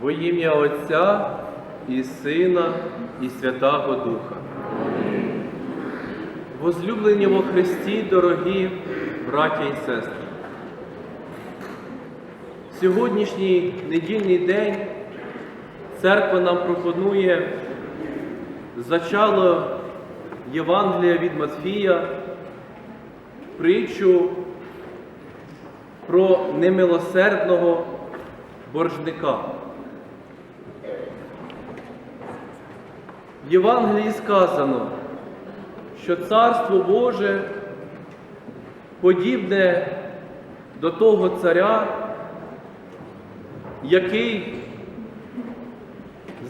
Во ім'я Отця і Сина, і Святого Духа. Возлюблені во Христі, дорогі браття і сестри. Сьогоднішній недільний день церква нам пропонує зачало Євангелія від Матфія, притчу про немилосердного боржника. В Євангелії сказано, що Царство Боже подібне до того царя, який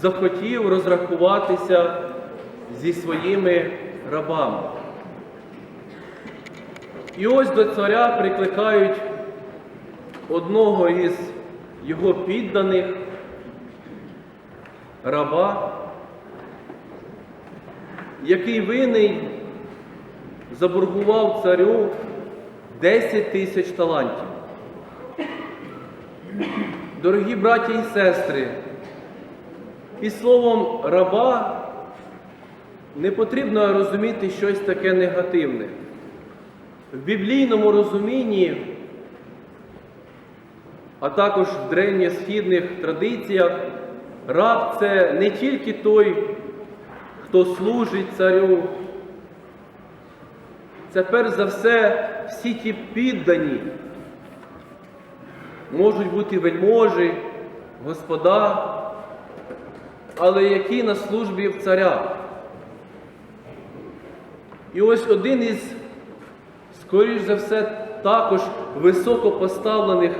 захотів розрахуватися зі своїми рабами. І ось до царя прикликають одного із його підданих раба, який винний заборгував царю 10 тисяч талантів. Дорогі браті і сестри, під словом раба не потрібно розуміти щось таке негативне. В біблійному розумінні, а також в древньосхідних традиціях, раб це не тільки той, хто служить царю, це перш за все всі ті піддані, можуть бути вельможі, господа, але які на службі в царя. І ось один із, скоріш за все, також високо поставлених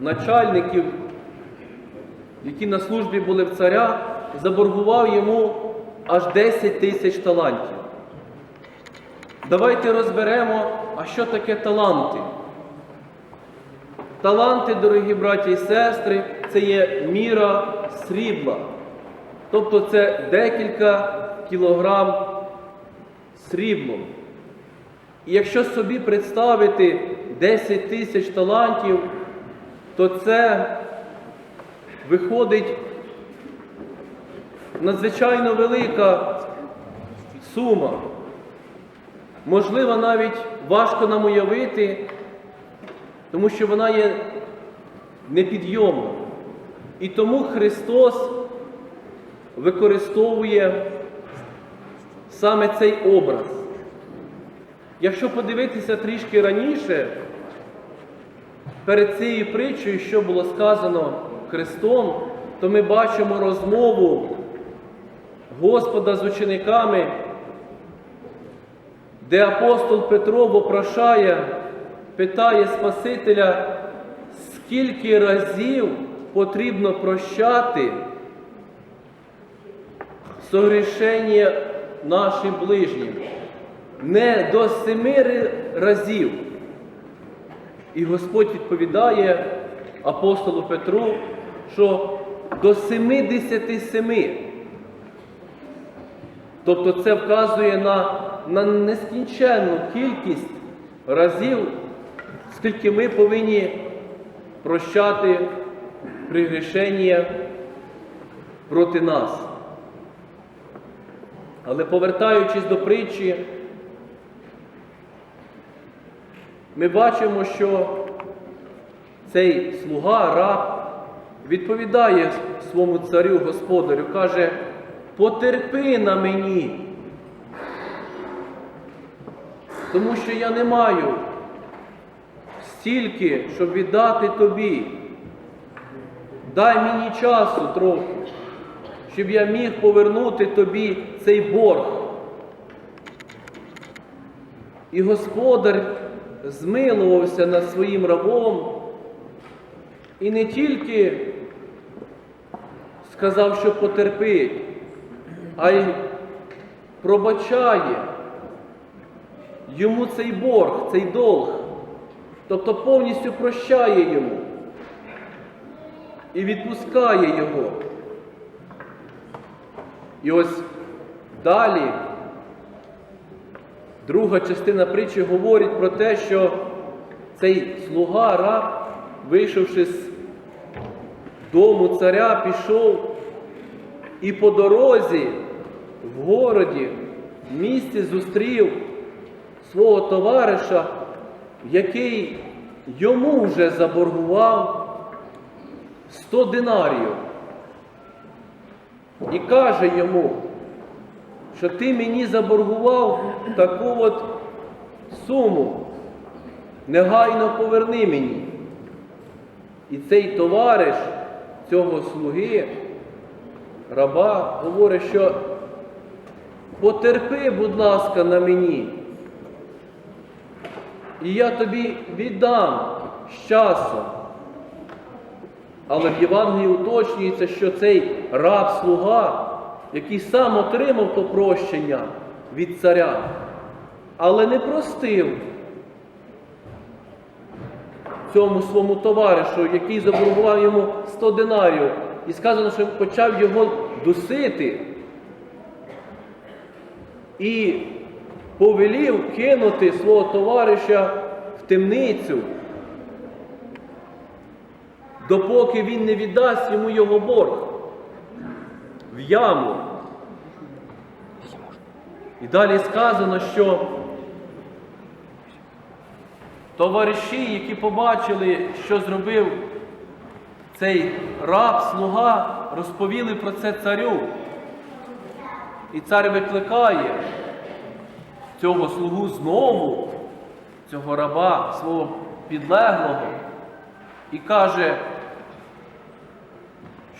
начальників, які на службі були в царя, заборгував йому аж 10 тисяч талантів. Давайте розберемо, а що таке таланти. Таланти, дорогі браті і сестри, це є міра срібла. Тобто це декілька кілограм сріблом. І якщо собі представити 10 тисяч талантів, то це виходить надзвичайно велика сума. Можливо, навіть важко нам уявити, тому що вона є непідйомна. І тому Христос використовує саме цей образ. Якщо подивитися трішки раніше, перед цією притчею, що було сказано Христом, то ми бачимо розмову Господа з учениками, де апостол Петро вопрошає, питає Спасителя, скільки разів потрібно прощати согрішення нашим ближнім. Не до семи разів. І Господь відповідає апостолу Петру, що до 77. Тобто це вказує на, на нескінченну кількість разів, скільки ми повинні прощати пригрішення проти нас. Але повертаючись до притчі, ми бачимо, що цей слуга, раб, відповідає своєму царю господарю, каже, потерпи на мені, тому що я не маю стільки, щоб віддати тобі. Дай мені часу трохи, щоб я міг повернути тобі цей борг. І господар змилувався над своїм рабом і не тільки сказав, що потерпить, а й пробачає йому цей борг, цей долг, тобто повністю прощає йому і відпускає його. І ось далі Друга частина притчі говорить про те, що цей слуга раб, вийшовши з дому царя, пішов і по дорозі в городі, в місті зустрів свого товариша, який йому вже заборгував 100 динарів. І каже йому, що ти мені заборгував таку от суму, негайно поверни мені. І цей товариш цього слуги, раба, говорить, що потерпи, будь ласка, на мені. І я тобі віддам з часом. Але в Євангелії уточнюється, що цей раб-слуга, який сам отримав то прощення від царя, але не простив цьому своєму товаришу, який заборгував йому 100 динарів, і сказано, що почав його дусити і повелів кинути свого товариша в темницю, допоки він не віддасть йому його борг в яму. І далі сказано, що товариші, які побачили, що зробив цей раб, слуга, розповіли про це царю. І цар викликає цього слугу знову, цього раба, свого підлеглого, і каже,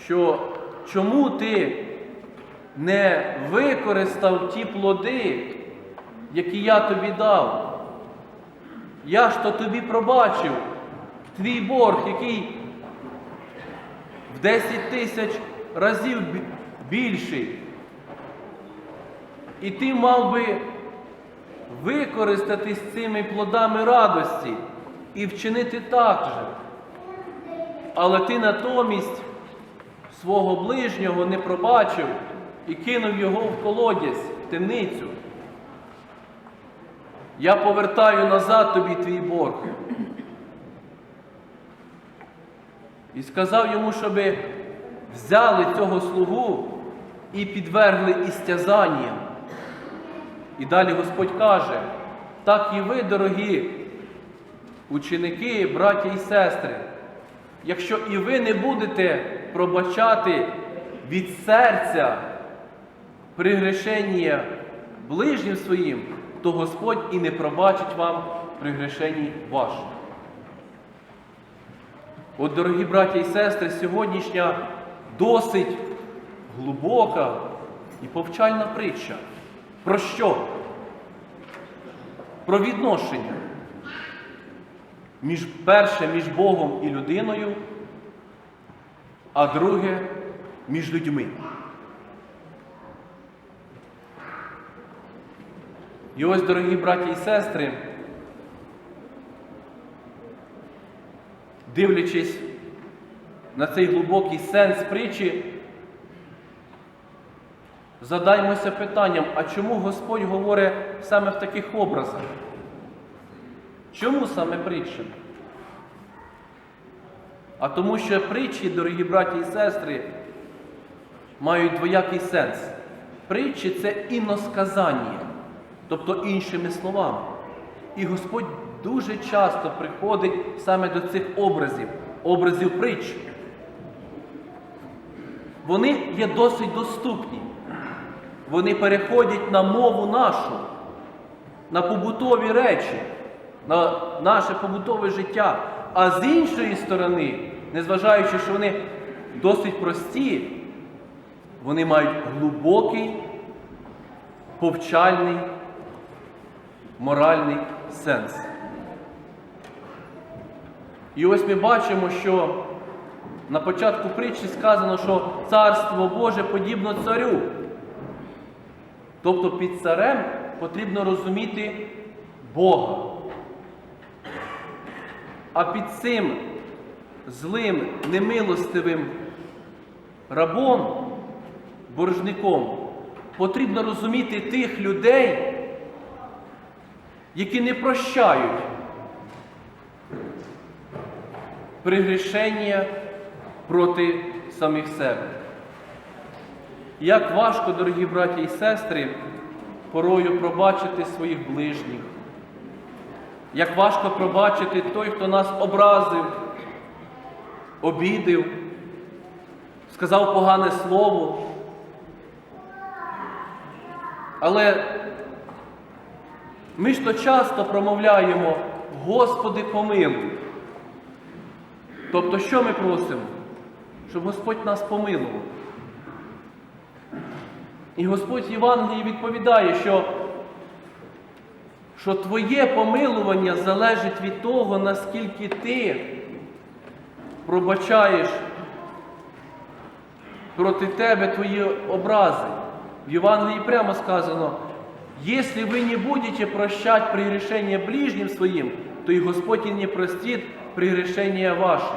що чому ти не використав ті плоди, які я тобі дав? Я ж то тобі пробачив твій борг, який в 10 тисяч разів більший. І ти мав би використатись цими плодами радості і вчинити так же. Але ти натомість свого ближнього не пробачив і кинув його в колодязь, в темницю. Я повертаю назад тобі твій борг. І сказав йому, щоби взяли цього слугу і підвергли істязанням. І далі Господь каже, так і ви, дорогі ученики, браті і сестри, якщо і ви не будете пробачати від серця пригрешення ближнім своїм, то Господь і не пробачить вам пригрешенні ваших. От, дорогі браті і сестри, сьогоднішня досить глибока і повчальна притча. Про що? Про відношення. Між перше між Богом і людиною, а друге між людьми. І ось, дорогі браті і сестри, дивлячись на цей глибокий сенс притчі, задаймося питанням, а чому Господь говорить саме в таких образах? Чому саме притча? А тому що притчі, дорогі браті і сестри, мають двоякий сенс. Притчі це іносказання, тобто іншими словами. І Господь дуже часто приходить саме до цих образів, образів притч. Вони є досить доступні. Вони переходять на мову нашу, на побутові речі, на наше побутове життя. А з іншої сторони, незважаючи, що вони досить прості, вони мають глибокий, повчальний, моральний сенс. І ось ми бачимо, що на початку притчі сказано, що царство Боже подібно царю. Тобто під царем потрібно розуміти Бога. А під цим злим, немилостивим рабом, боржником, потрібно розуміти тих людей, які не прощають пригрішення проти самих себе. Як важко, дорогі браті і сестри, порою пробачити своїх ближніх. Як важко пробачити той, хто нас образив, обідив, сказав погане слово. Але ми ж то часто промовляємо, Господи, помилуй. Тобто, що ми просимо? Щоб Господь нас помилував. І Господь Євангелії відповідає, що, що Твоє помилування залежить від того, наскільки ти пробачаєш проти тебе твої образи. В Євангелии прямо сказано, если вы не будете прощать прегрешения ближним своим, то и Господь и не простит прегрешения ваши.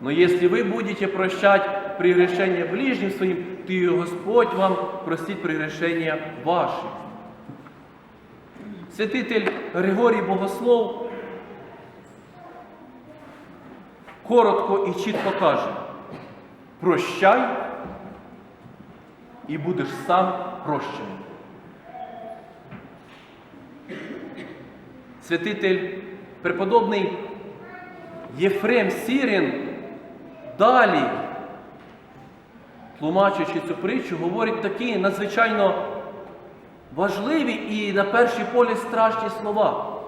Но если вы будете прощать прегрешения ближним своим, то и Господь вам простит прегрешения ваши. Святитель Григорій Богослов коротко і чітко каже, прощай і будеш сам прощений. Святитель преподобний Єфрем Сірін далі, тлумачучи цю притчу, говорить такі надзвичайно важливі і на першій полі страшні слова.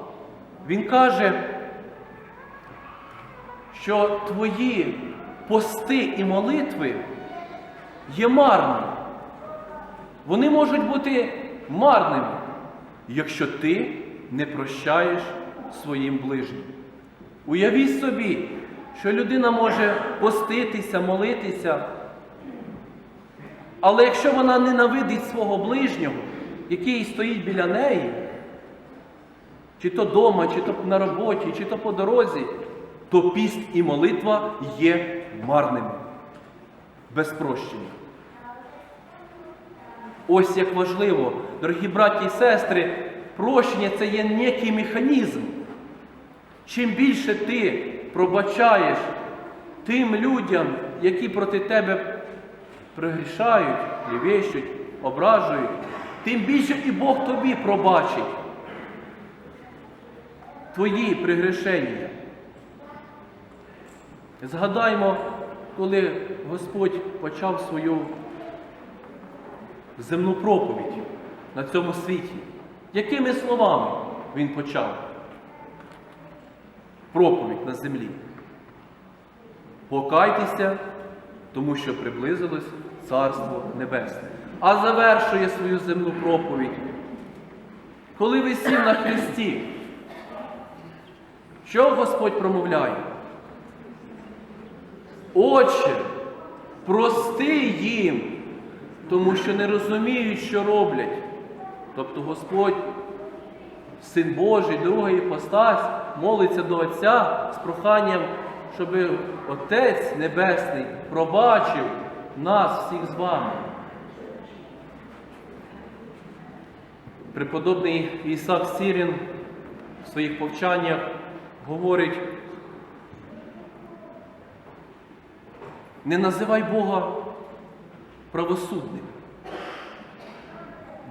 Він каже, що твої пости і молитви є марні. Вони можуть бути марними, якщо ти не прощаєш своїм ближнім. Уявіть собі, що людина може поститися, молитися, але якщо вона ненавидить свого ближнього, який стоїть біля неї, чи то вдома, чи то на роботі, чи то по дорозі, то піст і молитва є марними, без прощення. Ось як важливо, дорогі браті і сестри, прощення це є некий механізм. Чим більше ти пробачаєш тим людям, які проти тебе пригрішають, лівещуть, ображують, тим більше і Бог тобі пробачить твої пригрішення. Згадаймо, коли Господь почав свою земну проповідь на цьому світі. Якими словами він почав проповідь на землі? Покайтеся, тому що приблизилось Царство Небесне. А завершує свою земну проповідь. Коли висів на Христі, що Господь промовляє? Отче, прости їм, тому що не розуміють, що роблять. Тобто Господь, Син Божий, другий іпостась, молиться до Отця з проханням, щоб Отець Небесний пробачив нас всіх з вами. Преподобний Ісак Сірін в своїх повчаннях говорить, не називай Бога правосудним.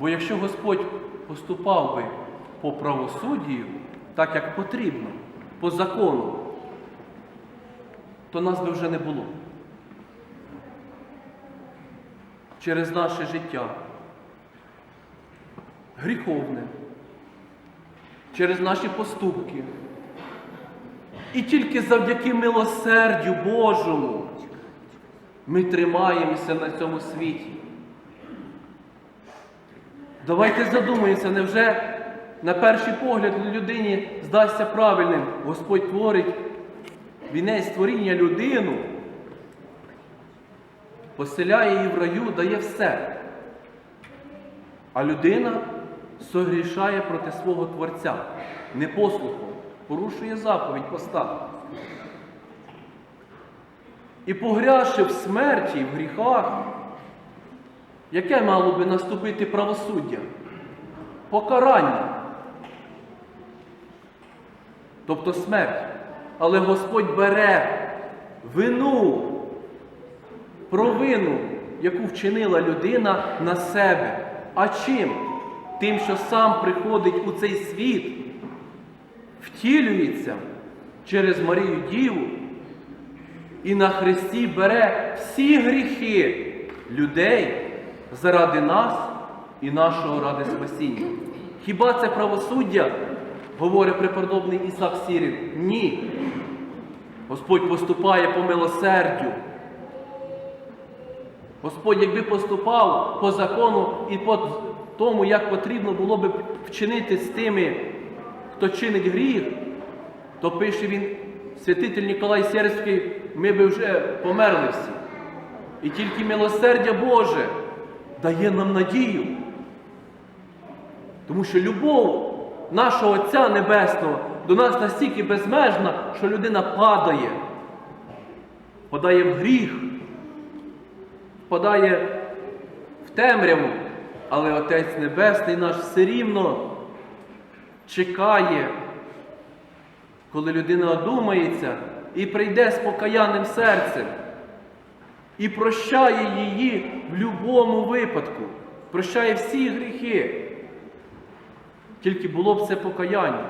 Бо якщо Господь поступав би по правосуддію, так як потрібно, по закону, то нас би вже не було. Через наше життя гріховне, через наші поступки. І тільки завдяки милосердю Божому ми тримаємося на цьому світі. Давайте задумаємося, невже на перший погляд людині здасться правильним, Господь творить вінець створіння людину, поселяє її в раю, дає все. А людина согрішає проти свого Творця, непослухом, порушує заповідь поста. І погрязши в смерті, в гріхах, яке мало би наступити правосуддя? Покарання. тобто смерть. Але Господь бере вину, провину, яку вчинила людина на себе. А чим? Тим, що сам приходить у цей світ, втілюється через Марію Діву і на Христі бере всі гріхи людей заради нас і нашого ради спасіння. Хіба це правосуддя, говорить преподобний Ісак Сірін? Ні. Господь поступає по милосердю. Господь, якби поступав по закону і по тому, як потрібно було би вчинити з тими, хто чинить гріх, то пише він, святитель Ніколай Серський, ми би вже померли всі. І тільки милосердя Боже дає нам надію. Тому що любов нашого Отця Небесного до нас настільки безмежна, що людина падає, впадає в гріх, впадає в темряву, але Отець Небесний наш все рівно чекає, коли людина одумається і прийде з покаянним серцем і прощає її в будь-якому випадку, прощає всі гріхи. Тільки було б це покаяння.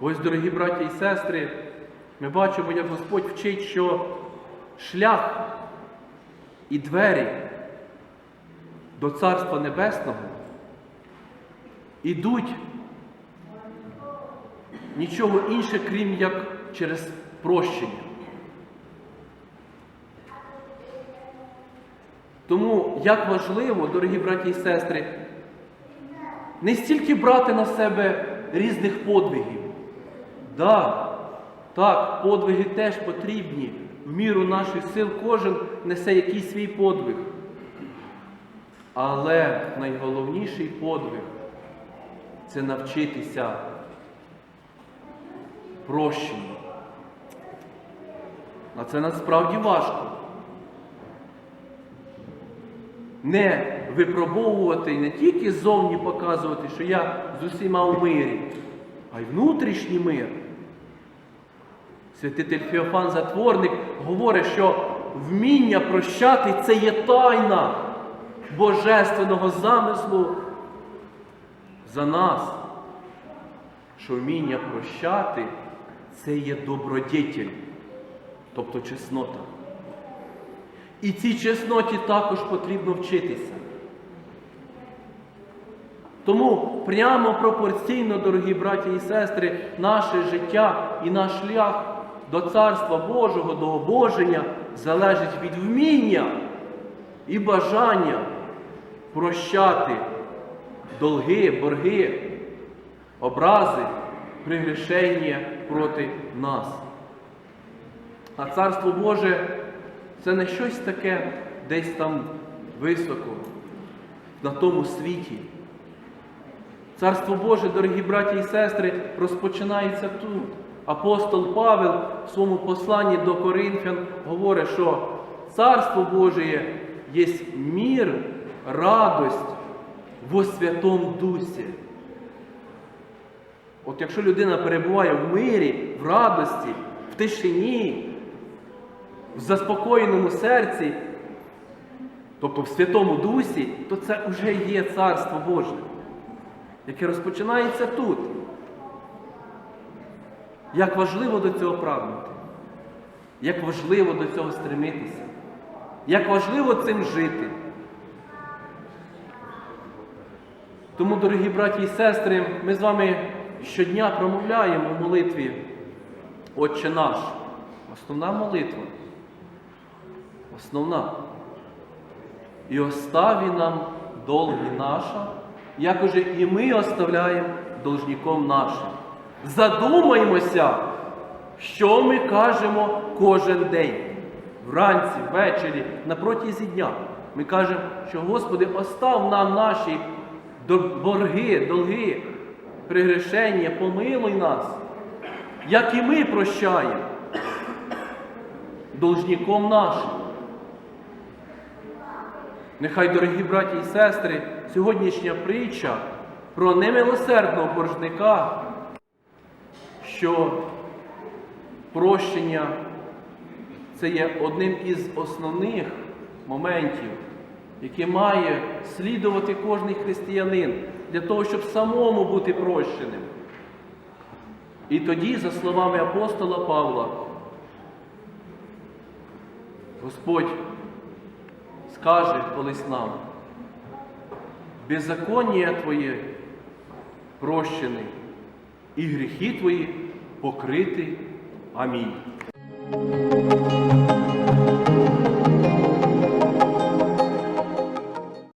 Ось, дорогі браті і сестри, ми бачимо, як Господь вчить, що шлях і двері до Царства Небесного ідуть нічого інше, крім як через прощення. Тому як важливо, дорогі браті і сестри, не стільки брати на себе різних подвигів. Да, так, подвиги теж потрібні. В міру наших сил кожен несе якийсь свій подвиг. Але найголовніший подвиг це навчитися прощенню. А це насправді важко. Не випробовувати не тільки зовні показувати, що я з усіма у мирі, а й внутрішній мир. Святитель Феофан Затворник говорить, що вміння прощати це є тайна божественного замислу за нас, що вміння прощати це є добродетель, тобто чеснота. І цій чесноті також потрібно вчитися. Тому прямо пропорційно, дорогі браті і сестри, наше життя і наш шлях до Царства Божого, до обоження залежить від вміння і бажання прощати долги, борги, образи, пригрішення проти нас. А Царство Боже це не щось таке десь там високо, на тому світі. Царство Боже, дорогі браті і сестри, розпочинається тут. Апостол Павел в своєму посланні до Коринфян говорить, що Царство Божє є мір, радость во Святому Дусі. От якщо людина перебуває в мирі, в радості, в тишині, в заспокоєному серці, тобто в Святому Дусі, то це вже є Царство Боже, яке розпочинається тут. Як важливо до цього прагнути, як важливо до цього стремитися, як важливо цим жити. Тому, дорогі браті і сестри, ми з вами щодня промовляємо в молитві Отче наш. Основна молитва. Основна. І оставі нам долги наша, як уже і ми оставляємо должником нашим. Задумаймося, що ми кажемо кожен день. Вранці, ввечері, на протязі дня. Ми кажемо, що Господи, остав нам наші борги, долги, пригрешення, помилуй нас, як і ми прощаємо должником нашим. Нехай, дорогі браті і сестри, сьогоднішня притча про немилосердного боржника що прощення це є одним із основних моментів, які має слідувати кожний християнин для того, щоб самому бути прощеним. І тоді, за словами апостола Павла, Господь скаже колись нам, беззаконня Твоє прощене і гріхи Твої покриті. Амінь.